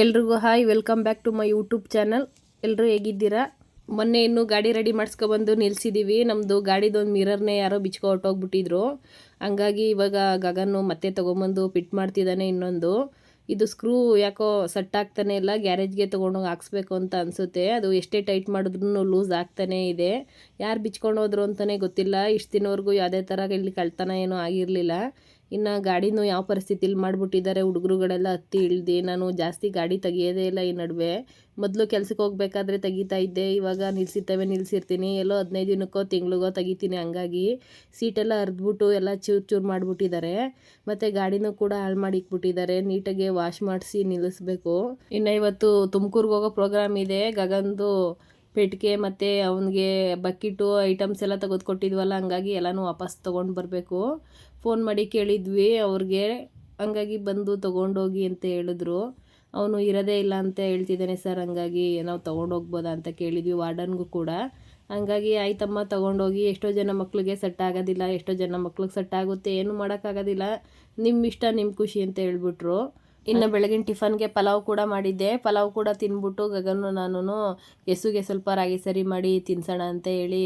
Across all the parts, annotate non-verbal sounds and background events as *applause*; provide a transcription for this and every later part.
ಎಲ್ರಿಗೂ hi welcome back to my YouTube channel ಎಲ್ಲರೂ ಹೇಗಿದ್ದೀರಾ? ಮೊನ್ನೆ ಇನ್ನು ಗಾಡಿ ರೆಡಿ ಮಾಡಿಸ್ಕೊಬಂದು ನಿಲ್ಸಿದ್ದೀವಿ ನಮ್ಮದು ಗಾಡಿದೊಂದು ಮಿರರ್ನೇ ಯಾರೋ ಬಿಚ್ಕೊ ಹೊರ್ಟೋಗ್ಬಿಟ್ಟಿದ್ರು. ಹಂಗಾಗಿ ಇವಾಗ ಗಗನ್ನು ಮತ್ತೆ ತೊಗೊಂಬಂದು ಫಿಟ್ ಮಾಡ್ತಿದ್ದಾನೆ ಇನ್ನೊಂದು. ಇದು ಸ್ಕ್ರೂ ಯಾಕೋ ಸೆಟ್ ಆಗ್ತಾನೆ ಇಲ್ಲ ಗ್ಯಾರೇಜ್ಗೆ ತೊಗೊಂಡೋಗಿ ಹಾಕ್ಸ್ಬೇಕು ಅಂತ ಅನಿಸುತ್ತೆ. ಅದು ಎಷ್ಟೇ ಟೈಟ್ ಮಾಡಿದ್ರು ಲೂಸ್ ಆಗ್ತಾನೇ ಇದೆ. ಯಾರು ಬಿಚ್ಕೊಂಡು ಹೋದ್ರು ಅಂತಲೇ ಗೊತ್ತಿಲ್ಲ. ಇಷ್ಟು ದಿನವರೆಗೂ ಯಾವುದೇ ಥರ ಇಲ್ಲಿ ಕಳ್ತನ ಏನೂ ಆಗಿರಲಿಲ್ಲ. ಇನ್ನು ಗಾಡಿನೂ ಯಾವ ಪರಿಸ್ಥಿತಿಲಿ ಮಾಡಿಬಿಟ್ಟಿದ್ದಾರೆ ಹುಡುಗರುಗಳೆಲ್ಲ ಹತ್ತಿ ಇಳ್ದು, ನಾನು ಜಾಸ್ತಿ ಗಾಡಿ ತೆಗಿಯೋದೇ ಇಲ್ಲ ಈ ನಡುವೆ. ಮೊದಲು ಕೆಲ್ಸಕ್ಕೆ ಹೋಗ್ಬೇಕಾದ್ರೆ ತೆಗಿತಾ ಇದ್ದೆ, ಇವಾಗ ನಿಲ್ಸಿರ್ತವೆ, ನಿಲ್ಸಿರ್ತೀನಿ. ಎಲ್ಲೋ ಹದಿನೈದು ದಿನಕ್ಕೋ ತಿಂಗಳಿಗೋ ತೆಗಿತೀನಿ ಹಂಗಾಗಿ. ಸೀಟೆಲ್ಲ ಹರಿದ್ಬಿಟ್ಟು ಎಲ್ಲ ಚೂರು ಚೂರು ಮಾಡಿಬಿಟ್ಟಿದ್ದಾರೆ ಮತ್ತು ಗಾಡಿನೂ ಕೂಡ ಹಾಳು ಮಾಡಿ ಇಕ್ಬಿಟ್ಟಿದ್ದಾರೆ ನೀಟಾಗಿ ವಾಶ್ ಮಾಡಿಸಿ ನಿಲ್ಲಿಸ್ಬೇಕು. ಇನ್ನು ಇವತ್ತು ತುಮಕೂರಿಗೆ ಹೋಗೋ ಪ್ರೋಗ್ರಾಮ್ ಇದೆ. ಗಗನ್ದು ಪೆಟ್ಟಿಗೆ ಮತ್ತು ಅವನಿಗೆ ಬಕೆಟು, ಐಟಮ್ಸ್ ಎಲ್ಲ ತೆಗೆದುಕೊಟ್ಟಿದ್ವಲ್ಲ, ಹಂಗಾಗಿ ಎಲ್ಲನೂ ವಾಪಸ್ ತೊಗೊಂಡು ಬರಬೇಕು. ಫೋನ್ ಮಾಡಿ ಕೇಳಿದ್ವಿ, ಅವ್ರಿಗೆ ಹಂಗಾಗಿ ಬಂದು ತೊಗೊಂಡೋಗಿ ಅಂತ ಹೇಳಿದ್ರು. ಅವನು ಇರೋದೇ ಇಲ್ಲ ಅಂತ ಹೇಳ್ತಿದ್ದಾನೆ ಸರ್, ಹಂಗಾಗಿ ನಾವು ತೊಗೊಂಡೋಗ್ಬೋದಾ ಅಂತ ಕೇಳಿದ್ವಿ ವಾರ್ಡನ್ಗೂ ಕೂಡ. ಹಂಗಾಗಿ ಆಯ್ತಮ್ಮ, ತೊಗೊಂಡೋಗಿ ಎಷ್ಟೋ ಜನ ಮಕ್ಕಳಿಗೆ ಸೆಟ್ ಆಗೋದಿಲ್ಲ, ಎಷ್ಟೋ ಜನ ಮಕ್ಳಿಗೆ ಸೆಟ್ ಆಗುತ್ತೆ, ಏನು ಮಾಡೋಕ್ಕಾಗೋದಿಲ್ಲ. ನಿಮ್ಮ ಇಷ್ಟ ನಿಮ್ಮ ಖುಷಿ ಅಂತ ಹೇಳ್ಬಿಟ್ರು. ಇನ್ನು ಬೆಳಗಿನ ಟಿಫನ್ಗೆ ಪಲಾವ್ ಕೂಡ ಮಾಡಿದ್ದೆ. ಪಲಾವ್ ಕೂಡ ತಿನ್ಬಿಟ್ಟು ಗಗನು ನಾನು ಎಸುಗೆ ಸ್ವಲ್ಪ ರಾಗಿ ಸರಿ ಮಾಡಿ ತಿನ್ಸೋಣ ಅಂತ ಹೇಳಿ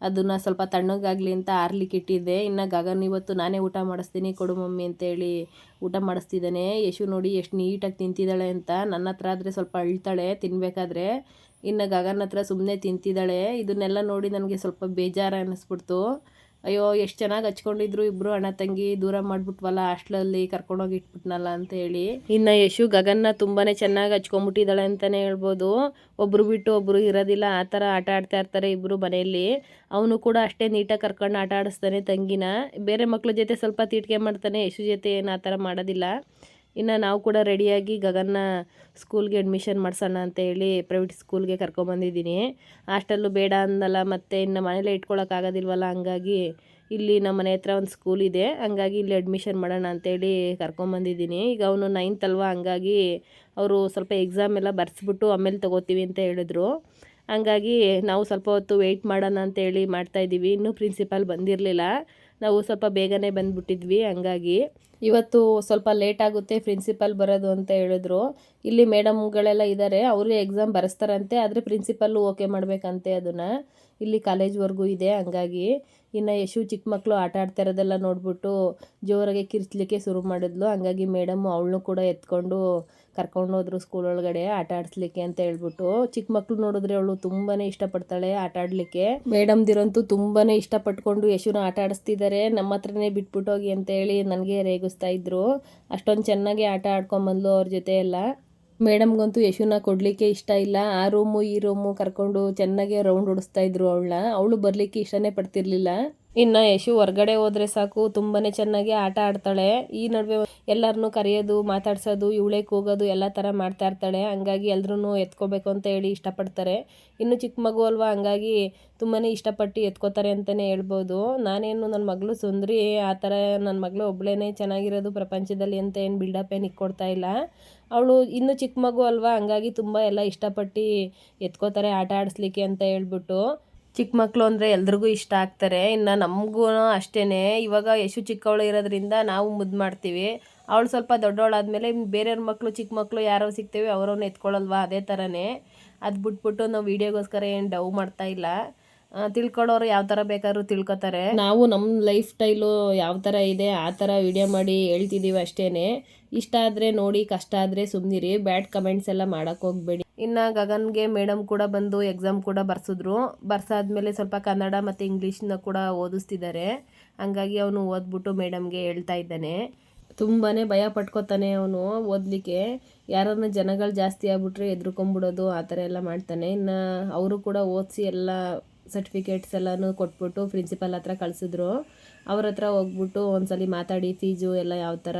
ಅದನ್ನು ಸ್ವಲ್ಪ ತಣ್ಣಗಾಗಲಿ ಅಂತ ಆರ್ಲಿಕ್ಕೆ ಇಟ್ಟಿದ್ದೆ. ಇನ್ನು ಗಗನ್ ಇವತ್ತು ನಾನೇ ಊಟ ಮಾಡಿಸ್ತೀನಿ ಕೊಡು ಮಮ್ಮಿ ಅಂತ ಹೇಳಿ ಊಟ ಮಾಡಿಸ್ತಿದ್ದಾನೆ. ಯಶು ನೋಡಿ ಎಷ್ಟು ನೀಟಾಗಿ ತಿಂತಿದ್ದಾಳೆ ಅಂತ. ನನ್ನ ಹತ್ರ ಆದರೆ ಸ್ವಲ್ಪ ಅಳ್ತಾಳೆ ತಿನ್ನಬೇಕಾದ್ರೆ ಇನ್ನು ಗಗನ್ ಹತ್ರ ಸುಮ್ಮನೆ ತಿಂತಿದ್ದಾಳೆ. ಇದನ್ನೆಲ್ಲ ನೋಡಿ ನನಗೆ ಸ್ವಲ್ಪ ಬೇಜಾರು ಅನ್ನಿಸ್ಬಿಡ್ತು ಅಯ್ಯೋ, ಎಷ್ಟು ಚೆನ್ನಾಗಿ ಹಚ್ಕೊಂಡಿದ್ರು ಇಬ್ರು ಅಣ್ಣ ತಂಗಿ, ದೂರ ಮಾಡ್ಬಿಟ್ವಲ್ಲ ಹಾಸ್ಟ್ಲಲ್ಲಿ ಕರ್ಕೊಂಡೋಗಿ ಇಟ್ಬಿಟ್ನಲ್ಲ ಅಂತ ಹೇಳಿ. ಇನ್ನು ಯಶು ಗಗನ್ನ ತುಂಬಾ ಚೆನ್ನಾಗಿ ಹಚ್ಕೊಂಡ್ಬಿಟ್ಟಿದ್ದಾಳೆ ಅಂತಾನೆ ಹೇಳ್ಬೋದು. ಒಬ್ರು ಬಿಟ್ಟು ಒಬ್ಬರು ಇರೋದಿಲ್ಲ, ಆ ಥರ ಆಟ ಆಡ್ತಾ ಇರ್ತಾರೆ ಇಬ್ಬರು ಮನೆಯಲ್ಲಿ. ಅವನು ಕೂಡ ಅಷ್ಟೇ ನೀಟಾಗಿ ಕರ್ಕೊಂಡು ಆಟ ಆಡಿಸ್ತಾನೆ ತಂಗಿನ. ಬೇರೆ ಮಕ್ಳ ಜೊತೆ ಸ್ವಲ್ಪ ತೀಟಿಕೆ ಮಾಡ್ತಾನೆ, ಯಶು ಜೊತೆ ಏನು ಆ ಥರ ಮಾಡೋದಿಲ್ಲ. ಇನ್ನು ನಾವು ಕೂಡ ರೆಡಿಯಾಗಿ ಗಗನ್ನ ಸ್ಕೂಲ್ಗೆ ಅಡ್ಮಿಷನ್ ಮಾಡಿಸೋಣ ಅಂತ ಹೇಳಿ ಪ್ರೈವೇಟ್ ಸ್ಕೂಲ್ಗೆ ಕರ್ಕೊಂಬಂದಿದ್ದೀನಿ ಹಾಸ್ಟೆಲ್ಲು ಬೇಡ ಅಂದಲ್ಲ, ಮತ್ತು ಇನ್ನು ಮನೇಲೇ ಇಟ್ಕೊಳಕ್ಕಾಗೋದಿಲ್ವಲ್ಲ ಹಂಗಾಗಿ ಇಲ್ಲಿ ನಮ್ಮ ಮನೆ ಹತ್ರ ಒಂದು ಸ್ಕೂಲ್ ಇದೆ. ಹಂಗಾಗಿ ಇಲ್ಲಿ ಅಡ್ಮಿಷನ್ ಮಾಡೋಣ ಅಂತೇಳಿ ಕರ್ಕೊಂಬಂದಿದ್ದೀನಿ ಈಗ ಅವನು ನೈನ್ತ್ ಅಲ್ವಾ, ಹಂಗಾಗಿ ಅವರು ಸ್ವಲ್ಪ ಎಕ್ಸಾಮ್ ಎಲ್ಲ ಬರೆಸ್ಬಿಟ್ಟು ಆಮೇಲೆ ತೊಗೋತೀವಿ ಅಂತ ಹೇಳಿದ್ರು. ಹಂಗಾಗಿ ನಾವು ಸ್ವಲ್ಪ ಹೊತ್ತು ವೆಯ್ಟ್ ಮಾಡೋಣ ಅಂತೇಳಿ ಮಾಡ್ತಾಯಿದ್ದೀವಿ ಇನ್ನೂ ಪ್ರಿನ್ಸಿಪಾಲ್ ಬಂದಿರಲಿಲ್ಲ. ನಾವು ಸ್ವಲ್ಪ ಬೇಗನೆ ಬಂದುಬಿಟ್ಟಿದ್ವಿ, ಹಂಗಾಗಿ. ಇವತ್ತು ಸ್ವಲ್ಪ ಲೇಟ್ ಆಗುತ್ತೆ ಪ್ರಿನ್ಸಿಪಲ್ ಬರೋದು ಅಂತ ಹೇಳಿದ್ರು. ಇಲ್ಲಿ ಮೇಡಮ್ಗಳೆಲ್ಲ ಇದ್ದಾರೆ ಅವರು ಎಕ್ಸಾಮ್ ಬರೆಸ್ತಾರಂತೆ, ಆದರೆ ಪ್ರಿನ್ಸಿಪಲ್ಲು ಓಕೆ ಮಾಡಬೇಕಂತೆ ಅದನ್ನು. ಇಲ್ಲಿ ಕಾಲೇಜ್ವರೆಗೂ ಇದೆ, ಹಂಗಾಗಿ. ಇನ್ನು ಯಶು ಚಿಕ್ಕ ಮಕ್ಕಳು ಆಟ ಆಡ್ತಾ ಇರೋದೆಲ್ಲ ನೋಡ್ಬಿಟ್ಟು ಜೋರಾಗಿ ಕಿರ್ಚ್ಲಿಕ್ಕೆ ಶುರು ಮಾಡಿದ್ಲು. ಹಂಗಾಗಿ ಮೇಡಮ್ಮು ಅವಳನ್ನೂ ಕೂಡ ಎತ್ಕೊಂಡು ಕರ್ಕೊಂಡು ಹೋದ್ರು ಸ್ಕೂಲ್ ಒಳಗಡೆ ಆಟ ಆಡಿಸ್ಲಿಕ್ಕೆ ಅಂತ ಹೇಳ್ಬಿಟ್ಟು. ಚಿಕ್ಕ ಮಕ್ಕಳು ನೋಡಿದ್ರೆ ಅವಳು ತುಂಬಾ ಇಷ್ಟಪಡ್ತಾಳೆ ಆಟ ಆಡಲಿಕ್ಕೆ. ಮೇಡಮ್ದಿರಂತೂ ತುಂಬಾ ಇಷ್ಟಪಟ್ಕೊಂಡು ಯಶುನ ಆಟ ನಮ್ಮ ಹತ್ರನೇ ಬಿಟ್ಬಿಟ್ಟೋಗಿ ಅಂತ ಹೇಳಿ ನನಗೆ ರೇಗಿಸ್ತಾ ಇದ್ರು. ಅಷ್ಟೊಂದು ಚೆನ್ನಾಗಿ ಆಟ ಆಡ್ಕೊಂಬಂದ್ಲು ಅವ್ರ ಜೊತೆ ಎಲ್ಲ ಮೇಡಮ್ಗಂತೂ ಯಶುನ ಕೊಡಲಿಕ್ಕೆ ಇಷ್ಟ ಇಲ್ಲ. ಆ ರೂಮು ಈ ರೂಮು ಕರ್ಕೊಂಡು ಚೆನ್ನಾಗೆ ರೌಂಡ್ ಹೊಡಿಸ್ತಾ ಇದ್ರು ಅವಳನ್ನ. ಅವಳು ಬರಲಿಕ್ಕೆ ಇಷ್ಟನೇ ಪಡ್ತಿರ್ಲಿಲ್ಲ. ಇನ್ನು ಯಶು ಹೊರ್ಗಡೆ ಹೋದ್ರೆ ಸಾಕು ತುಂಬಾ ಚೆನ್ನಾಗಿ ಆಟ ಆಡ್ತಾಳೆ. ಈ ನಡುವೆ ಎಲ್ಲರನ್ನೂ ಕರೆಯೋದು, ಮಾತಾಡ್ಸೋದು ಇವಳೇ ಕೂಗೋದು ಎಲ್ಲ ಥರ ಮಾಡ್ತಾ ಇರ್ತಾಳೆ. ಹಂಗಾಗಿ ಎಲ್ರೂ ಎತ್ಕೋಬೇಕು ಅಂತ ಹೇಳಿ ಇಷ್ಟಪಡ್ತಾರೆ. ಇನ್ನು ಚಿಕ್ಕ ಮಗು ಅಲ್ವಾ, ಹಂಗಾಗಿ ತುಂಬಾ ಇಷ್ಟಪಟ್ಟು ಎತ್ಕೋತಾರೆ ಅಂತಲೇ ಹೇಳ್ಬೋದು. ನಾನೇನು ನನ್ನ ಮಗಳು ಸುಂದ್ರಿ, ಆ ಥರ ನನ್ನ ಮಗಳು ಒಬ್ಬಳೇ ಚೆನ್ನಾಗಿರೋದು ಪ್ರಪಂಚದಲ್ಲಿ ಅಂತ ಏನು ಬಿಲ್ಡಪ್ ಏನು ಇಕ್ಕೊಡ್ತಾ ಇಲ್ಲ. ಅವಳು ಇನ್ನು ಚಿಕ್ಕ ಮಗು ಅಲ್ವಾ, ಹಂಗಾಗಿ ತುಂಬ ಎಲ್ಲ ಇಷ್ಟಪಟ್ಟು ಎತ್ಕೋತಾರೆ, ಆಟ ಆಡಿಸ್ಲಿಕ್ಕೆ ಅಂತ ಹೇಳ್ಬಿಟ್ಟು. ಚಿಕ್ಕ ಮಕ್ಕಳು ಅಂದರೆ ಎಲ್ರಿಗೂ ಇಷ್ಟ ಆಗ್ತಾರೆ. ಇನ್ನು ನಮಗೂ ಅಷ್ಟೇ ಇವಾಗ ಯಶು ಚಿಕ್ಕವಳು ಇರೋದ್ರಿಂದ ನಾವು ಮುದ್ದು ಮಾಡ್ತೀವಿ. ಅವಳು ಸ್ವಲ್ಪ ದೊಡ್ಡವಳಾದಮೇಲೆ ಬೇರೆಯವ್ರ ಮಕ್ಕಳು ಚಿಕ್ಕ ಮಕ್ಕಳು ಯಾರೋ ಸಿಗ್ತೇವೆ ಅವರನ್ನು ಎತ್ಕೊಳ್ಳಲ್ವಾ ಅದೇ ಥರನೇ ಅದು ಬಿಟ್ಬಿಟ್ಟು ನಾವು ವೀಡಿಯೋಗೋಸ್ಕರ ಏನು ಡವ್ ಮಾಡ್ತಾ ಇಲ್ಲ. ತಿಳ್ಕೊಳ್ಳೋರು ಯಾವ ಥರ ಬೇಕಾದ್ರೂ ತಿಳ್ಕೊತಾರೆ. ನಾವು ನಮ್ಮ ಲೈಫ್ ಸ್ಟೈಲು ಯಾವ ಥರ ಇದೆ, ಆ ಥರ ವಿಡಿಯೋ ಮಾಡಿ ಹೇಳ್ತಿದ್ದೀವಿ ಅಷ್ಟೇ ಇಷ್ಟ ಆದರೆ ನೋಡಿ, ಕಷ್ಟ ಆದರೆ ಸುಮ್ಮನಿರಿ ಬ್ಯಾಡ್ ಕಮೆಂಟ್ಸ್ ಎಲ್ಲ ಮಾಡೋಕ್ಕೆ ಹೋಗ್ಬೇಡಿ. ಇನ್ನು ಗಗನ್ಗೆ ಮೇಡಮ್ ಕೂಡ ಬಂದು ಎಕ್ಸಾಮ್ ಕೂಡ ಬರ್ಸಿದ್ರು. ಬರ್ಸಾದ್ಮೇಲೆ ಸ್ವಲ್ಪ ಕನ್ನಡ ಮತ್ತು ಇಂಗ್ಲೀಷ್ನ ಕೂಡ ಓದಿಸ್ತಿದ್ದಾರೆ. ಹಂಗಾಗಿ ಅವನು ಓದ್ಬಿಟ್ಟು ಮೇಡಮ್ಗೆ ಹೇಳ್ತಾ ಇದ್ದಾನೆ. ತುಂಬಾ ಭಯ ಪಟ್ಕೋತಾನೆ ಅವನು ಓದಲಿಕ್ಕೆ. ಯಾರನ್ನ ಜನಗಳು ಜಾಸ್ತಿ ಆಗ್ಬಿಟ್ರೆ ಎದ್ರುಕೊಂಬಿಡೋದು ಆ ಥರ ಎಲ್ಲ ಮಾಡ್ತಾನೆ. ಇನ್ನು ಅವರು ಕೂಡ ಓದಿಸಿ ಎಲ್ಲ ಸರ್ಟಿಫಿಕೇಟ್ಸ್ ಎಲ್ಲನೂ ಕೊಟ್ಬಿಟ್ಟು ಪ್ರಿನ್ಸಿಪಲ್ ಹತ್ರ ಕಳಿಸಿದ್ರು. ಅವ್ರ ಹತ್ರ ಹೋಗ್ಬಿಟ್ಟು ಒಂದ್ಸಲಿ ಮಾತಾಡಿ ಫೀಜು ಎಲ್ಲ ಯಾವ ಥರ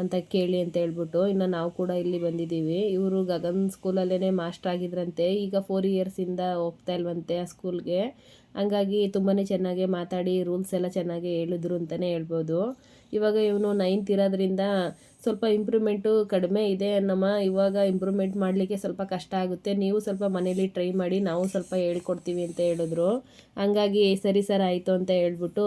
ಅಂತ ಕೇಳಿ ಅಂತ ಹೇಳ್ಬಿಟ್ಟು ಇನ್ನು ನಾವು ಕೂಡ ಇಲ್ಲಿ ಬಂದಿದ್ದೀವಿ. ಇವರು ಗಗನ್ ಸ್ಕೂಲಲ್ಲೇ ಮಾಸ್ಟರ್ ಆಗಿದ್ರಂತೆ. ಈಗ ಫೋರ್ ಇಯರ್ಸಿಂದ ಹೋಗ್ತಾ ಇಲ್ವಂತೆ ಆ ಸ್ಕೂಲ್ಗೆ. ಹಂಗಾಗಿ ತುಂಬಾ ಚೆನ್ನಾಗಿ ಮಾತಾಡಿ ರೂಲ್ಸ್ ಎಲ್ಲ ಚೆನ್ನಾಗಿ ಹೇಳಿದ್ರು ಅಂತಲೇ ಹೇಳ್ಬೋದು. ಇವಾಗ ಇವನು ನೈನ್ತ್ ಇರೋದ್ರಿಂದ ಸ್ವಲ್ಪ ಇಂಪ್ರೂವ್ಮೆಂಟು ಕಡಿಮೆ ಇದೆ ನಮ್ಮ ಇವಾಗ ಇಂಪ್ರೂವ್ಮೆಂಟ್ ಮಾಡಲಿಕ್ಕೆ ಸ್ವಲ್ಪ ಕಷ್ಟ ಆಗುತ್ತೆ. ನೀವು ಸ್ವಲ್ಪ ಮನೇಲಿ ಟ್ರೈ ಮಾಡಿ, ನಾವು ಸ್ವಲ್ಪ ಹೇಳ್ಕೊಡ್ತೀವಿ ಅಂತ ಹೇಳಿದ್ರು. ಹಂಗಾಗಿ ಸರಿ ಸರ್, ಆಯಿತು ಅಂತ ಹೇಳ್ಬಿಟ್ಟು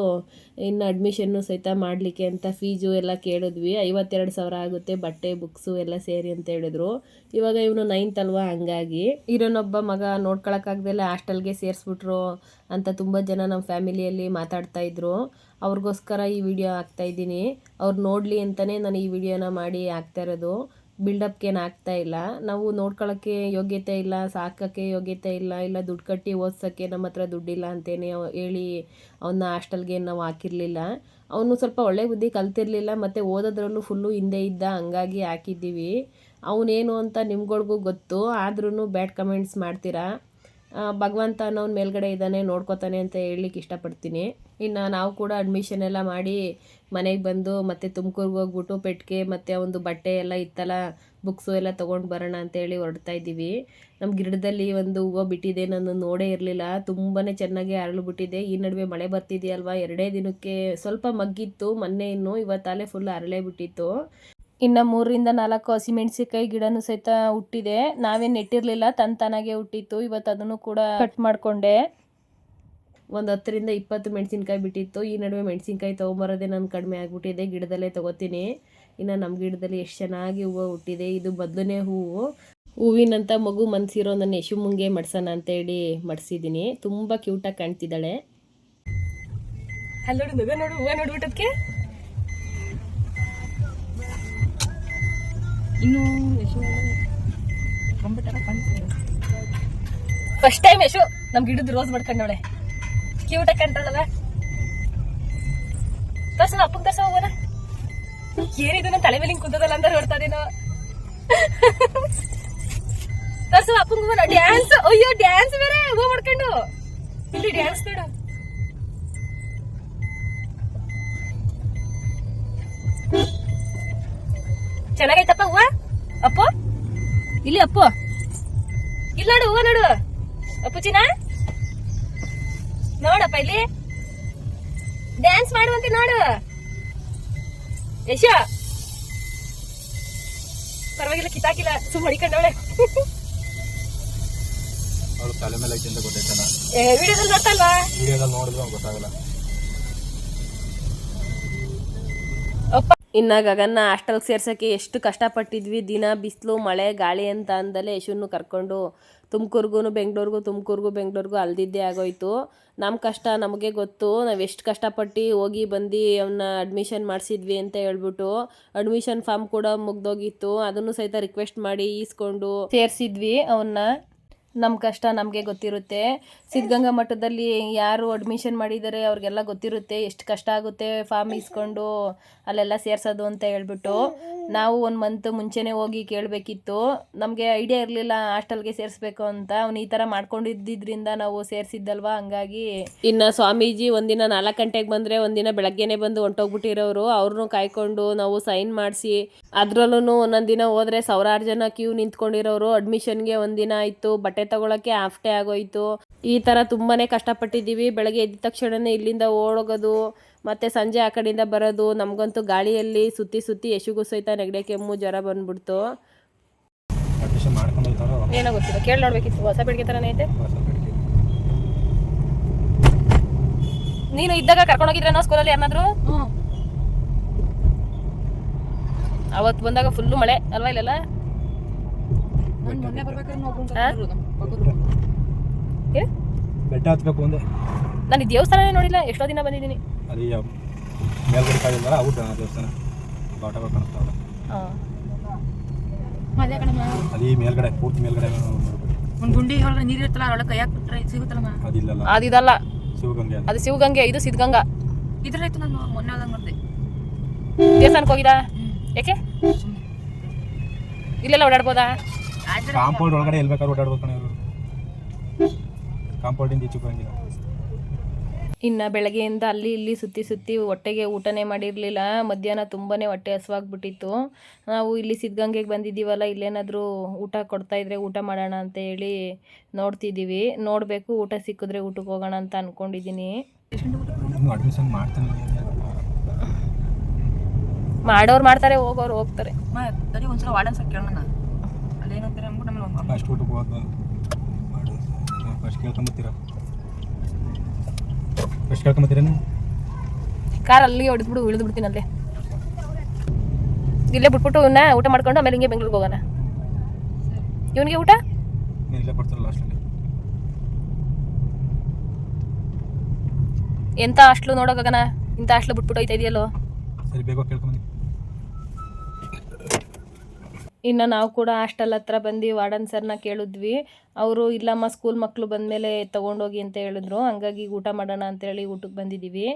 ಇನ್ನು ಅಡ್ಮಿಷನ್ನು ಸಹಿತ ಮಾಡಲಿಕ್ಕೆ ಅಂತ ಫೀಸು ಎಲ್ಲ ಕೇಳಿದ್ವಿ. ಐವತ್ತೆರಡು ಸಾವಿರ ಆಗುತ್ತೆ, ಬಟ್ಟೆ ಬುಕ್ಸು ಎಲ್ಲ ಸೇರಿ ಅಂತ ಹೇಳಿದ್ರು. ಇವಾಗ ಇವನು ನೈನ್ತ್ ಅಲ್ವಾ? ಹಂಗಾಗಿ. ಇರೋನೊಬ್ಬ ಮಗ ನೋಡ್ಕೊಳಕ್ಕಾಗ್ದೆಲ್ಲ ಹಾಸ್ಟೆಲ್ಗೆ ಸೇರಿಸ್ಬಿಟ್ರು ಅಂತ ತುಂಬ ಜನ ನಮ್ಮ ಫ್ಯಾಮಿಲಿಯಲ್ಲಿ ಮಾತಾಡ್ತಾ ಇದ್ರು. ಅವ್ರಿಗೋಸ್ಕರ ಈ ವಿಡಿಯೋ ಹಾಕ್ತಾ ಇದ್ದೀನಿ. ಅವ್ರು ನೋಡಲಿ ಅಂತಲೇ ನಾನು ಈ ವಿಡಿಯೋನ ಮಾಡಿ ಹಾಕ್ತಾ ಇರೋದು. ಬಿಲ್ಡಪ್ಗೇನು ಆಗ್ತಾ ಇಲ್ಲ. ನಾವು ನೋಡ್ಕೊಳ್ಳೋಕ್ಕೆ ಯೋಗ್ಯತೆ ಇಲ್ಲ, ಸಾಕೋಕ್ಕೆ ಯೋಗ್ಯತೆ ಇಲ್ಲ ಇಲ್ಲ ದುಡ್ಡು ಕಟ್ಟಿ ಓದ್ಸೋಕ್ಕೆ ನಮ್ಮ ಹತ್ರ ದುಡ್ಡಿಲ್ಲ ಅಂತೇನೆ ಹೇಳಿ ಅವನ್ನ ಹಾಸ್ಟೆಲ್ಗೆ ನಾವು ಹಾಕಿರಲಿಲ್ಲ. ಅವನು ಸ್ವಲ್ಪ ಒಳ್ಳೆ ಬುದ್ಧಿ ಕಲ್ತಿರಲಿಲ್ಲ ಮತ್ತು ಓದೋದ್ರಲ್ಲೂ ಫುಲ್ಲು ಹಿಂದೆ ಇದ್ದ ಹಂಗಾಗಿ ಹಾಕಿದ್ದೀವಿ. ಅವನೇನು ಅಂತ ನಿಮ್ಗಳ್ಗೂ ಗೊತ್ತು ಆದ್ರೂ ಬ್ಯಾಡ್ ಕಮೆಂಟ್ಸ್ ಮಾಡ್ತೀರಾ? ಭಗವಂತ ಅನ್ನೋನ್ ಮೇಲ್ಗಡೆ ಇದ್ದಾನೆ, ನೋಡ್ಕೋತಾನೆ ಅಂತ ಹೇಳಲಿಕ್ಕೆ ಇಷ್ಟಪಡ್ತೀನಿ. ಇನ್ನು ನಾವು ಕೂಡ ಅಡ್ಮಿಷನ್ ಎಲ್ಲ ಮಾಡಿ ಮನೆಗೆ ಬಂದು ಮತ್ತೆ ತುಮಕೂರಿಗೆ ಹೋಗ್ಬಿಟ್ಟು ಪೆಟ್ಟಿಗೆ ಮತ್ತು ಒಂದು ಬಟ್ಟೆ ಎಲ್ಲ ಇತ್ತಲ್ಲ ಬುಕ್ಸು ಎಲ್ಲ ತೊಗೊಂಡು ಬರೋಣ ಅಂತೇಳಿ ಹೊರಡ್ತಾ ಇದ್ದೀವಿ. ನಮ್ಮ ಗಿಡದಲ್ಲಿ ಒಂದು ಹೂವು ಬಿಟ್ಟಿದೆ, ನಾನು ನೋಡೇ ಇರಲಿಲ್ಲ. ತುಂಬಾ ಚೆನ್ನಾಗಿ ಅರಳು ಬಿಟ್ಟಿದೆ. ಈ ನಡುವೆ ಮಳೆ ಬರ್ತಿದೆಯಲ್ವ? ಎರಡೇ ದಿನಕ್ಕೆ ಸ್ವಲ್ಪ ಮಗ್ಗಿತ್ತು, ಮೊನ್ನೆ ಇನ್ನು ಇವತ್ತಾಲೆ ಫುಲ್ ಅರಳೇ ಬಿಟ್ಟಿತ್ತು. ಇನ್ನು ಮೂರರಿಂದ ನಾಲ್ಕು ಹಸಿಮೆಣಸಿಕಾಯಿ ಗಿಡನೂ ಸಹಿತ ಹುಟ್ಟಿದೆ. ನಾವೇನು ನೆಟ್ಟಿರಲಿಲ್ಲ ತನ್ ತಾನಾಗೆ ಹುಟ್ಟಿತ್ತು. ಇವತ್ತು ಅದನ್ನು ಕೂಡ ಕಟ್ ಮಾಡಿಕೊಂಡೆ. ಒಂದು ಹತ್ತರಿಂದ ಇಪ್ಪತ್ತು ಮೆಣಸಿನ್ಕಾಯಿ ಬಿಟ್ಟಿತ್ತು. ಈ ನಡುವೆ ಮೆಣಸಿನ್ಕಾಯಿ ತೊಗೊಂಬರೋದೇ ನಾನು ಕಡಿಮೆ ಆಗಿಬಿಟ್ಟಿದೆ. ಗಿಡದಲ್ಲೇ ತೊಗೋತೀನಿ. ಇನ್ನು ನಮ್ಮ ಗಿಡದಲ್ಲಿ ಎಷ್ಟು ಚೆನ್ನಾಗಿ ಹೂವು ಹುಟ್ಟಿದೆ. ಇದು ಬದಲನೇ ಹೂವು. ಹೂವಿನಂಥ ಮಗು ಮನ್ಸಿರೋ ನನ್ನ ಯಶು ಮುಂಗೆ ಮಡ್ಸೋಣ ಅಂತೇಳಿ ಮಡಿಸಿದ್ದೀನಿ ತುಂಬ ಕ್ಯೂಟಾಗಿ ಕಾಣ್ತಿದ್ದಾಳೆ. ಅಲ್ಲಿ ನೋಡು ಮಗ ನೋಡು ಹೂವು ನೋಡ್ಬಿಟ್ಟದಕ್ಕೆ ಇನ್ನು ಯಶು ಫಸ್ಟ್ ಟೈಮ್ ಯಶು ನಮ್ ಗಿಡದ ರೋಸ್ ಮಾಡ್ಕೊಂಡವಳೆ. ಕ್ಯೂಟ್ ಕಾಣ್ತಾಳಲ್ಲ. ತರ್ಸ ಅಪ್ಪಂಗ್ ತರ್ಸ ಹೋಗೋಣ. ಏನಿದು ನನ್ನ ತಲೆ ಮೇಲೆ ಹಿಂಗ್ ಕುಂತದಲ್ಲ ಅಂದ್ರೆ ನೋಡ್ತಾ ಇದೀನೋ. ತರ್ಸ ಅಪ್ಪಂಗ್ ಡ್ಯಾನ್ಸ್ ಅಯ್ಯೋ ಡ್ಯಾನ್ಸ್ ಬೇರೆ ಹೋಗ್ ಮಾಡ್ಕೊಂಡು. ಇಲ್ಲಿ ಡ್ಯಾನ್ಸ್ ನೋಡು ಚೆನ್ನಾಗೈತಪ್ಪ ಹೂವ? ಅಪ್ಪ? ಇಲ್ಲಿ ಅಪ್ಪ. ಇಲ್ಲ ನೋಡು ಹೂವ ನೋಡು. ಅಪ್ಪುಚಿನ ನೋಡಪ್ಪ ಇಲ್ಲಿ. ಡ್ಯಾನ್ಸ್ ಮಾಡುವಂತೆ ನೋಡು. ಯಶ. ಪರವಾಗಿಲ್ಲ ಕಿತ್ತಾಕಿಲ್ಲ. ಸುಮ್ ಹೊಡಿಕೊಂಡವಳೆ. ಅವಳು ತಲೆ ಮೇಲೆ ಐತೆ ಅಂತ ಗೊತ್ತಾಯ್ತಲ್ಲ? ವಿಡಿಯೋದಲ್ಲಿ ಗೊತ್ತಲ್ವಾ ವಿಡಿಯೋದಲ್ಲಿ ನೋಡಿದ್ರು ಗೊತ್ತಾಗಲ್ಲ. ಇನ್ನ ಗಗನ್ನ ಹಾಸ್ಟೆಲ್ಗೆ ಸೇರ್ಸೋಕ್ಕೆ ಎಷ್ಟು ಕಷ್ಟಪಟ್ಟಿದ್ವಿ. ದಿನ ಬಿಸಿಲು, ಮಳೆ, ಗಾಳಿ ಅಂತ ಅಂದಲೇ ಯಶುನ್ನು ಕರ್ಕೊಂಡು ತುಮಕೂರ್ಗೂ ಬೆಂಗಳೂರಿಗೂ ತುಮಕೂರ್ಗೂ ಬೆಂಗಳೂರಿಗೂ ಅಲ್ದಿದ್ದೇ ಆಗೋಯ್ತು. ನಮ್ಮ ಕಷ್ಟ ನಮಗೆ ಗೊತ್ತು. ನಾವು ಎಷ್ಟು ಕಷ್ಟಪಟ್ಟು ಹೋಗಿ ಬಂದು ಅವನ್ನ ಅಡ್ಮಿಷನ್ ಮಾಡಿಸಿದ್ವಿ ಅಂತ ಹೇಳ್ಬಿಟ್ಟು ಅಡ್ಮಿಷನ್ ಫಾರ್ಮ್ ಕೂಡ ಮುಗ್ದೋಗಿತ್ತು. ಅದನ್ನು ಸಹಿತ ರಿಕ್ವೆಸ್ಟ್ ಮಾಡಿ ಈಸ್ಕೊಂಡು ಸೇರಿಸಿದ್ವಿ ಅವನ್ನ ನಮ್ಮ ಕಷ್ಟ ನಮಗೆ ಗೊತ್ತಿರುತ್ತೆ. ಸಿದ್ಧಗಂಗಾ ಮಠದಲ್ಲಿ ಯಾರು ಅಡ್ಮಿಷನ್ ಮಾಡಿದ್ದಾರೆ ಅವ್ರಿಗೆಲ್ಲ ಗೊತ್ತಿರುತ್ತೆ. ಎಷ್ಟು ಕಷ್ಟ ಆಗುತ್ತೆ ಫಾರ್ಮ್ ಇಸ್ಕೊಂಡು ಅಲ್ಲೆಲ್ಲ ಸೇರ್ಸೋದು ಅಂತ ಹೇಳ್ಬಿಟ್ಟು ನಾವು ಒಂದು ಮಂತ್ ಮುಂಚೆನೇ ಹೋಗಿ ಕೇಳಬೇಕಿತ್ತು. ನಮಗೆ ಐಡಿಯಾ ಇರಲಿಲ್ಲ ಹಾಸ್ಟೆಲ್ಗೆ ಸೇರಿಸ್ಬೇಕು ಅಂತ. ಅವ್ನು ಈ ಥರ ಮಾಡ್ಕೊಂಡಿದ್ದರಿಂದ ನಾವು ಸೇರಿಸಿದ್ದಲ್ವಾ? ಹಂಗಾಗಿ ಇನ್ನು ಸ್ವಾಮೀಜಿ ಒಂದಿನ ನಾಲ್ಕು ಗಂಟೆಗೆ ಬಂದರೆ ಒಂದಿನ ಬೆಳಗ್ಗೆನೆ ಬಂದು ಹೊಂಟೋಗ್ಬಿಟ್ಟಿರೋರು. ಅವ್ರನ್ನೂ ಕಾಯ್ಕೊಂಡು ನಾವು ಸೈನ್ ಮಾಡಿಸಿ ಅದರಲ್ಲೂ ಒಂದೊಂದು ದಿನ ಹೋದರೆ ಸಾವಿರಾರು ಜನ ಕ್ಯೂ ನಿಂತ್ಕೊಂಡಿರೋರು. ಅಡ್ಮಿಷನ್ಗೆ ಒಂದಿನ ಆಯಿತು ಬಟ್ಟೆ ತಗೊಳಕ್ಕೆ ಹಾಫ್ ಡೇ ಆಗೋಯ್ತು. ಈ ಥರ ತುಂಬಾ ಕಷ್ಟಪಟ್ಟಿದ್ದೀವಿ. ಬೆಳಗ್ಗೆ ಎದ್ದ ತಕ್ಷಣನೇ ಇಲ್ಲಿಂದ ಓಡೋಗೋದು ಮತ್ತು ಸಂಜೆ ಆ ಕಡೆಯಿಂದ ಬರೋದು ನಮಗಂತೂ ಗಾಳಿಯಲ್ಲಿ ಸುತ್ತಿ ಸುತ್ತಿ ಯಶುಗೂ ಸಹಿತ ನೆಗಡಿ ಕೆಮ್ಮು ಜ್ವರ ಬಂದ್ಬಿಡ್ತು. ಏನೋ ಗೊತ್ತಿಲ್ಲ. ಕೇಳಿ ನೋಡ್ಬೇಕಿತ್ತು. ಹೊಸ ಬೆಳಗ್ಗೆ ಥರನೇ ಐತೆ? ನೀನು ಇದ್ದಾಗ ಕರ್ಕೊಂಡೋಗಿದ್ರೇನೋ ಸ್ಕೂಲಲ್ಲಿ ಯಾರನ್ನಾದ್ರು? ಅವತ್ತು ಬಂದಾಗ ಫುಲ್ಲು ಮಳೆ ಅಲ್ವಾ ಇಲ್ಲೆಲ್ಲ? ಬೆಟ್ಟ ಹತ್ಬೇಕು ಒಂದೇ ನಾನು ಈ ದೇವಸ್ಥಾನನೇ ನೋಡಿಲ್ಲ ಎಷ್ಟೋ ದಿನ ಬಂದಿದ್ದೀನಿ. ಅಲ್ಲಿ ಮೇಲ್ಗಡೆ ಕಾಯಿಲ್ಲ ಅವ್ರ ದೇವಸ್ಥಾನ. ಬಾಟಗಳು ಕಾಣಿಸ್ತಾವಲ್ಲ ಅಲ್ಲಿ ಮೇಲ್ಗಡೆ ಪೂರ್ತಿ ಮೇಲ್ಗಡೆ ಒಂದ್ ಗುಂಡಿ ಒಳಗೆ ನೀರ್ ಇರುತ್ತಲ್ಲ ಅದ್ರೊಳಗೆ ಕೈ ಹಾಕ್ಬಿಟ್ರೆ ಅದಿಲ್ಲ ಅದಿಲ್ಲಲ್ಲ ಅದಿದಲ್ಲ ಶಿವಗಂಗೆ ಅದು ಶಿವಗಂಗೆ ಇದು ಸಿದ್ಧಗಂಗಾ. ಇದ್ರಲ್ಲೈತು ನಾನು ಮೊನ್ನೆ ಹೋದಾಗ ನೋಡಿದೆ. ದೇವಸ್ಥಾನಕ್ಕೆ ಹೋಗಿದಾ ಹ್ಮ್. ಯಾಕೆ? ಇಲ್ಲೆಲ್ಲ ಓಡಾಡ್ಬೋದಾ? ಕಾಂಪೌಂಡ್ ಒಳಗಡೆ ಎಲ್ಲಿ ಬೇಕಾದ್ರೂ ಓಡಾಡ್ಬೇಕು ಕಾಂಪೌಂಡಿಂದ ಈಚೆ ಹೋಗಂಗಿಲ್ಲ. ಇನ್ನು ಬೆಳಗ್ಗೆಯಿಂದ ಅಲ್ಲಿ ಇಲ್ಲಿ ಸುತ್ತಿ ಸುತ್ತಿ ಹೊಟ್ಟೆಗೆ ಊಟನೇ ಮಾಡಿರಲಿಲ್ಲ. ಮಧ್ಯಾಹ್ನ ತುಂಬಾ ಹೊಟ್ಟೆ ಹಸುವಾಗ್ಬಿಟ್ಟಿತ್ತು. ನಾವು ಇಲ್ಲಿ ಸಿದ್ಧಗಂಗೆಗೆ ಬಂದಿದ್ದೀವಲ್ಲ ಇಲ್ಲೇನಾದರೂ ಊಟ ಕೊಡ್ತಾ ಇದ್ರೆ ಊಟ ಮಾಡೋಣ ಅಂತ ಹೇಳಿ ನೋಡ್ತಿದ್ದೀವಿ. ನೋಡಬೇಕು ಊಟ ಸಿಕ್ಕಿದ್ರೆ ಊಟಕ್ಕೆ ಹೋಗೋಣ ಅಂತ ಅಂದ್ಕೊಂಡಿದ್ದೀನಿ ಮಾಡೋರು ಮಾಡ್ತಾರೆ ಹೋಗೋರು ಹೋಗ್ತಾರೆ. ಅಮ್ಮ ತಡಿ ಒಂದ್ಸಲ ವಾರ್ಡನ್ ಸರ್ ಕೇಳೋಣ ಅಲ್ಲೇನಂತಾರೆ ಅಂದ್ಬಿಟ್ಟು ನಮ್ಮ ಫಸ್ಟ್ ಫಸ್ಟ್ ಕೇಳ್ಕೊಂಬತ್ತೀರೇನು ಕಾರ್ ಅಲ್ಲಿ ಹೊಡೆದ್ಬಿಡು ಇಳಿದು ಬಿಡ್ತೀನಿ ಅಲ್ಲೇ ಇಲ್ಲೇ ಬಿಟ್ಬಿಟ್ಟು ಇವನ್ನ ಊಟ ಮಾಡ್ಕೊಂಡು ಆಮೇಲೆ ಹಿಂಗೆ ಬೆಂಗ್ಳೂರಿಗೆ ಹೋಗೋಣ. ಇವನಿಗೆ ಊಟ? ಇಲ್ಲೇ ಬರ್ತಾರಲ್ಲ ಲಾಸ್ಟಲ್ಲಿ ಎಂತ ಹಾಸ್ಟ್ಲು ನೋಡೋಕಾಗನ ಇಂಥ ಹಾಸ್ಟ್ಲು ಬಿಟ್ಬಿಟ್ಟು ಹೋಯ್ತಾ ಇದೆಯಲ್ಲೋ? ಸರಿ ಬೇಗ ಕೇಳ್ಕೊಂಬನ್ನಿ. ಇನ್ನು ನಾವು ಕೂಡ ಹಾಸ್ಟೆಲ್ ಹತ್ರ ಬಂದು ವಾರ್ಡನ್ ಸರ್ನ ಕೇಳಿದ್ವಿ. ಅವರು, ಇಲ್ಲಮ್ಮ ಸ್ಕೂಲ್ ಮಕ್ಕಳು ಬಂದಮೇಲೆ ತೊಗೊಂಡೋಗಿ ಅಂತ ಹೇಳಿದ್ರು. ಹಂಗಾಗಿ ಊಟ ಮಾಡೋಣ ಅಂತೇಳಿ ಊಟಕ್ಕೆ ಬಂದಿದ್ದೀವಿ.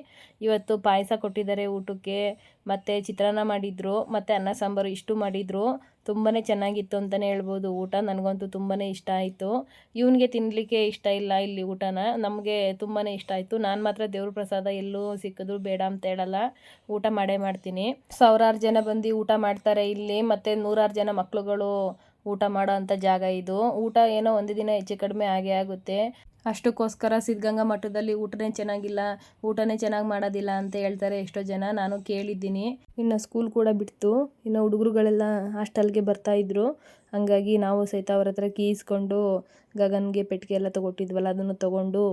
ಇವತ್ತು ಪಾಯಸ ಕೊಟ್ಟಿದ್ದಾರೆ ಊಟಕ್ಕೆ. ಮತ್ತು ಚಿತ್ರಾನ್ನ ಮಾಡಿದರು. ಮತ್ತು ಅನ್ನ ಸಾಂಬಾರು ಇಷ್ಟು ಮಾಡಿದರು. ತುಂಬಾ ಚೆನ್ನಾಗಿತ್ತು ಅಂತಲೇ ಹೇಳ್ಬೋದು. ಊಟ ನನಗಂತೂ ತುಂಬಾ ಇಷ್ಟ ಆಯಿತು. ಇವನಿಗೆ ತಿನ್ನಲಿಕ್ಕೆ ಇಷ್ಟ ಇಲ್ಲ ಇಲ್ಲಿ ಊಟನ. ನಮಗೆ ತುಂಬಾ ಇಷ್ಟ ಆಯಿತು. ನಾನು ಮಾತ್ರ ದೇವ್ರ ಪ್ರಸಾದ ಎಲ್ಲೂ ಸಿಕ್ಕಿದ್ರು ಬೇಡ ಅಂತ ಹೇಳಲ್ಲ. ಊಟ ಮಾಡೇ ಮಾಡ್ತೀನಿ. ಸಾವಿರಾರು ಜನ ಬಂದು ಊಟ ಮಾಡ್ತಾರೆ ಇಲ್ಲಿ. ಮತ್ತು ನೂರಾರು ಜನ ಮಕ್ಳುಗಳು ಊಟ ಮಾಡೋ ಅಂಥ ಜಾಗ ಇದು. ಊಟ ಏನೋ ಒಂದು ದಿನ ಹೆಚ್ಚು ಕಡಿಮೆ ಆಗೇ ಆಗುತ್ತೆ. ಅಷ್ಟಕ್ಕೋಸ್ಕರ ಸಿದ್ಧಗಂಗಾ ಮಠದಲ್ಲಿ ಊಟನೇ ಚೆನ್ನಾಗಿಲ್ಲ, ಊಟನೇ ಚೆನ್ನಾಗಿ ಮಾಡೋದಿಲ್ಲ ಅಂತ ಹೇಳ್ತಾರೆ ಎಷ್ಟೋ ಜನ. ನಾನು ಕೇಳಿದ್ದೀನಿ. ಇನ್ನು ಸ್ಕೂಲ್ ಕೂಡ ಬಿಡ್ತು. ಇನ್ನು ಹುಡುಗರುಗಳೆಲ್ಲ ಹಾಸ್ಟೆಲ್ಗೆ ಬರ್ತಾಯಿದ್ರು ಹಂಗಾಗಿ ನಾವು ಸಹಿತ ಅವ್ರ ಹತ್ರ ಕೀಸ್ಕೊಂಡು ಗಗನ್ಗೆ ಪೆಟ್ಟಿಗೆ ಎಲ್ಲ ತೊಗೊಟ್ಟಿದ್ವಲ್ಲ, ಅದನ್ನು ತೊಗೊಂಡು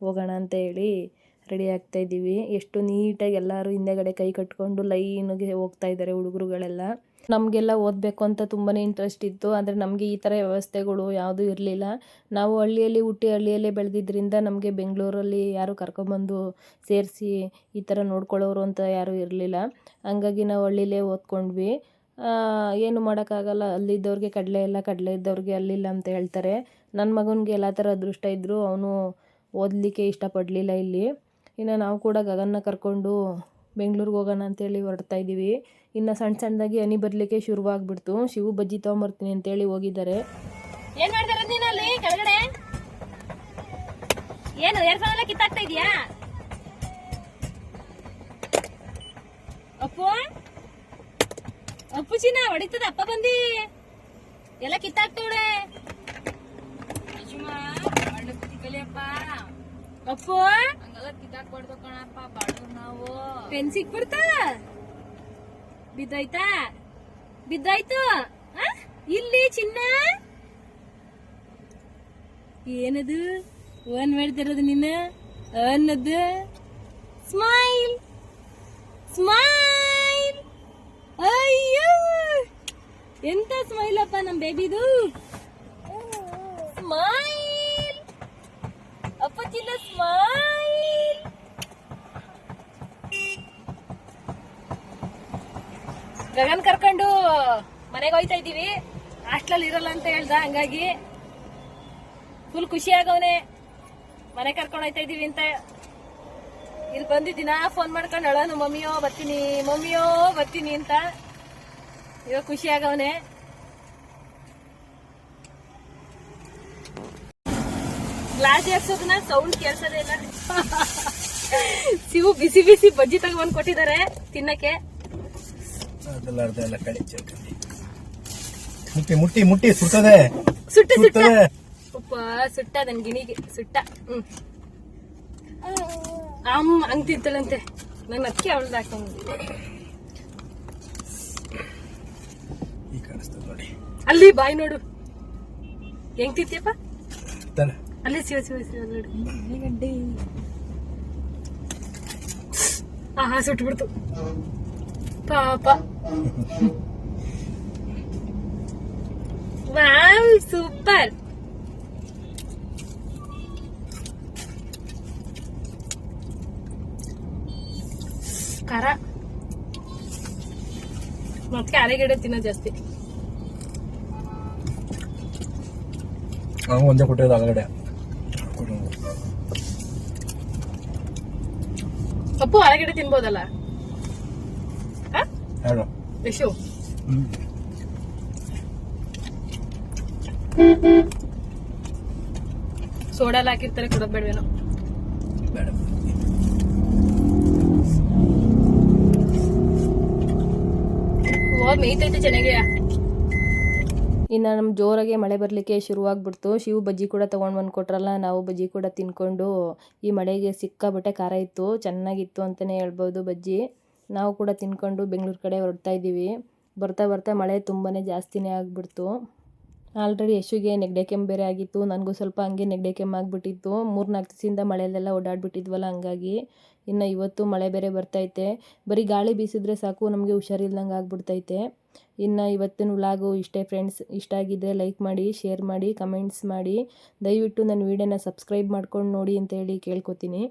ಹೋಗೋಣ ಅಂತ ಹೇಳಿ ರೆಡಿ ಆಗ್ತಾ ಇದ್ದೀವಿ. ಎಷ್ಟು ನೀಟಾಗಿ ಎಲ್ಲರೂ ಹಿಂದೆಗಡೆ ಕೈ ಕಟ್ಕೊಂಡು ಲೈನಿಗೆ ಹೋಗ್ತಾ ಇದ್ದಾರೆ ಹುಡುಗರುಗಳೆಲ್ಲ. ನಮಗೆಲ್ಲ ಓದಬೇಕು ಅಂತ ತುಂಬಾ ಇಂಟ್ರೆಸ್ಟ್ ಇತ್ತು. ಆದರೆ ನಮಗೆ ಈ ಥರ ವ್ಯವಸ್ಥೆಗಳು ಯಾವುದೂ ಇರಲಿಲ್ಲ. ನಾವು ಹಳ್ಳಿಯಲ್ಲಿ ಹುಟ್ಟಿ ಹಳ್ಳಿಯಲ್ಲೇ ಬೆಳೆದಿದ್ದರಿಂದ ನಮಗೆ ಬೆಂಗಳೂರಲ್ಲಿ ಯಾರು ಕರ್ಕೊಂಬಂದು ಸೇರಿಸಿ ಈ ಥರ ನೋಡ್ಕೊಳ್ಳೋರು ಅಂತ ಯಾರೂ ಇರಲಿಲ್ಲ. ಹಂಗಾಗಿ ನಾವು ಹಳ್ಳಿಲೇ ಓದ್ಕೊಂಡ್ವಿ. ಏನು ಮಾಡೋಕ್ಕಾಗಲ್ಲ. ಅಲ್ಲಿದ್ದವ್ರಿಗೆ ಕಡಲೆ ಇಲ್ಲ, ಕಡಲೆ ಇದ್ದವ್ರಿಗೆ ಅಲ್ಲಿಲ್ಲ ಅಂತ ಹೇಳ್ತಾರೆ. ನನ್ನ ಮಗನಿಗೆ ಎಲ್ಲ ಥರ ಅದೃಷ್ಟ ಇದ್ದರೂ ಅವನು ಓದಲಿಕ್ಕೆ ಇಷ್ಟಪಡಲಿಲ್ಲ ಇಲ್ಲಿ. ಇನ್ನು ನಾವು ಕೂಡ ಗಗನ್ನ ಕರ್ಕೊಂಡು ಬೆಂಗ್ಳೂರಿಗೆ ಹೋಗೋಣ ಅಂತೇಳಿ ಹೊರಡ್ತಾ ಇದ್ದೀವಿ ಇನ್ನು ಸಣ್ಣ ಸಣ್ಣದಾಗಿ ಹನಿ ಬರಲಿಕ್ಕೆ ಶುರುವಾಗ್ಬಿಡ್ತು. ಶಿವು ಬಜ್ಜಿ ತೊಗೊಂಬರ್ತೀನಿ ಅಂತೇಳಿ ಹೋಗಿದ್ದಾರೆ. ಏನ್ ಮಾಡ್ತಾರೆ ನೀನು ಅಲ್ಲಿ ಕೆಳಗಡೆ? ಏನು ಏರ್ಫೋನ್ ಸಾವಿರ ಕಿತ್ತಾಗ್ತಾ ಇದೀಯಾ ಅಪ್ಪು? ಅಪ್ಪು ಚಿನ್ನ ಹೊಡಿತದ? ಅಪ್ಪ ಬಂದಿ. ಎಲ್ಲ ಕಿತ್ತಾಕ್ತವಳೆ ಕಲಿಯಪ್ಪ ಅಪ್ಪು. ಹಂಗೆಲ್ಲ ಕಿತ್ತಾಕ್ಬಾರ್ದು ಕಣಪ್ಪ ಬಾಡ್ರು ನಾವು. ಪೆನ್ ಸಿಕ್ಬಿಡ್ತಾ ಬಿದ್ದೋಯ್ತಾ? ಬಿದ್ದಾಯ್ತು? ಇಲ್ಲಿ ಚಿನ್ನ? ಏನದು? ಓನ್ ಮಾಡ್ತಿರೋದು ನಿನ್ನ ಅನ್ನದು? ಸ್ಮೈಲ್! ಸ್ಮೈಲ್! ಅಯ್ಯೋ! ಎಂತ ಸ್ಮೈಲ್ ಅಪ್ಪ ನಮ್ ಬೇಬಿದು? ಸ್ಮೈಲ್ ಅಪ್ಪ ಚಿನ್ನ ಸ್ಮೈಲ್ ಗಗನ್ ಕರ್ಕೊಂಡು ಮನೆಗೆ ಹೋಯ್ತಾ ಇದೀವಿ ಹಾಸ್ಟೆಲ್ ಇರಲ್ಲ ಅಂತ ಹೇಳ್ದ, ಹಂಗಾಗಿ ಫುಲ್ ಖುಷಿ ಆಗವನೆ ಮನೆ ಕರ್ಕೊಂಡು ಹೋಯ್ತಾ ಇದೀವಿ ಅಂತ. ಇಲ್ಲಿ ಬಂದು ಫೋನ್ ಮಾಡ್ಕೊಂಡು ಹೇಳೋನು ಮಮ್ಮಿಯೋ, ಬರ್ತೀನಿ ಮಮ್ಮಿಯೋ, ಬರ್ತೀನಿ ಅಂತ. ಇವಾಗ ಖುಷಿ ಆಗವನೆ ಗ್ಲಾಸ್ ಏರ್ಸೋದನ್ನ ಸೌಂಡ್ ಕೇಳ್ಸೋದೇ ಇಲ್ಲ. *laughs* ಸಿಹು ಬಿಸಿ ಬಿಸಿ ಬಜ್ಜಿ ತಗೊಂಡ್ ಕೊಟ್ಟಿದ್ದಾರೆ ತಿನ್ನಕ್ಕೆ. ಅದೆಲ್ಲ ಅರ್ಧ ಎಲ್ಲ ಕಳಿ ಮುಟ್ಟಿ ಮುಟ್ಟಿ ಮುಟ್ಟಿ ಸುಟ್ಟದೆ. ಸುಟ್ಟ ಸುಟ್ಟ. ಅಪ್ಪ ಸುಟ್ಟ ನನ್ ಗಿಣಿಗೆ ಸುಟ್ಟ. ಹ್ಮ್. ಅಮ್ಮ ಹಂಗ್ ತಿಂತಳಂತೆ ನನ್ನ ಅಕ್ಕಿ ಅವಳ್ದು ಹಾಕೊಂಡು ಈ ಕಾಣಿಸ್ತದೆ ನೋಡಿ. ಅಲ್ಲಿ ಬಾಯಿ ನೋಡು. ಹೆಂಗ್ ತಿಂತೀಯಪ್ಪ ತಾನೆ. ಅಲ್ಲಿ ಶಿವ ಶಿವ ಶಿವ ನೋಡು. ಆಹಾ ಸುಟ್ಬಿಡ್ತು. ಪಾಪ ವಾವ್ ಸೂಪರ್ ಖಾರ ಮತ್ತೆ ಅರೆಗಡೆ ತಿನ್ನೋ ಜಾಸ್ತಿ ನಾವು ಒಂದೇ ಕೊಟ್ಟಿರೋದು ಆಗಲಡೆ ಅಪ್ಪು ಅರೆಗಡೆ ತಿನ್ಬೋದಲ್ಲ ಆ? ಹೇಳು ಯಶು ಸೋಡಾ ಎಲ್ಲ ಹಾಕಿರ್ತಾರೆ ಕೊಡೋದು ಬೇಡವೇನೋ. ಬೇಡ. ಮೇಯ್ತೈತೆ ಚೆನ್ನಾಗಿ. ಇನ್ನು ನಮ್ಮ ಜೋರಾಗೆ ಮಳೆ ಬರಲಿಕ್ಕೆ ಶುರುವಾಗ್ಬಿಡ್ತು. ಶಿವು ಬಜ್ಜಿ ಕೂಡ ತೊಗೊಂಡು ಬಂದು ಕೊಟ್ರಲ್ಲ ನಾವು ಬಜ್ಜಿ ಕೂಡ ತಿನ್ಕೊಂಡು ಈ ಮಳೆಗೆ ಸಿಕ್ಕಾಬಿಟ್ಟೆ ಖಾರ ಇತ್ತು ಚೆನ್ನಾಗಿತ್ತು ಅಂತಲೇ ಹೇಳ್ಬೋದು ಬಜ್ಜಿ. ನಾವು ಕೂಡ ತಿನ್ಕೊಂಡು ಬೆಂಗಳೂರು ಕಡೆ ಹೊರಡ್ತಾ ಇದ್ದೀವಿ. ಬರ್ತಾ ಬರ್ತಾ ಮಳೆ ತುಂಬಾ ಜಾಸ್ತಿನೇ ಆಗಿಬಿಡ್ತು. ಆಲ್ರೆಡಿ ಯಶುಗೆ ನೆಗಡೆ ಕೆಮ್ಮು ಬೇರೆ ಆಗಿತ್ತು. ನನಗೂ ಸ್ವಲ್ಪ ಹಂಗೆ ನೆಗಡೆ ಕೆಮ್ಮು ಆಗಿಬಿಟ್ಟಿತ್ತು. ಮೂರು ನಾಲ್ಕು ದಿವಸದಿಂದ ಮಳೆಯಲ್ಲೆಲ್ಲ ಓಡಾಡ್ಬಿಟ್ಟಿದ್ವಲ್ಲ, ಹಂಗಾಗಿ ಇನ್ನು ಇವತ್ತು ಮಳೆ ಬೇರೆ ಬರ್ತೈತೆ ಬರೀ ಗಾಳಿ ಬೀಸಿದ್ರೆ ಸಾಕು, ನಮಗೆ ಹುಷಾರಿಲ್ದಂಗೆ ಆಗ್ಬಿಡ್ತೈತೆ. ಇನ್ನು ಇವತ್ತಿನ ವ್ಲಾಗು ಇಷ್ಟೇ ಫ್ರೆಂಡ್ಸ್. ಇಷ್ಟ ಆಗಿದ್ದರೆ ಲೈಕ್ ಮಾಡಿ, ಶೇರ್ ಮಾಡಿ, ಕಮೆಂಟ್ಸ್ ಮಾಡಿ. ದಯವಿಟ್ಟು ನನ್ನ ವೀಡಿಯೋನ ಸಬ್ಸ್ಕ್ರೈಬ್ ಮಾಡ್ಕೊಂಡು ನೋಡಿ ಅಂತೇಳಿ ಕೇಳ್ಕೊತೀನಿ.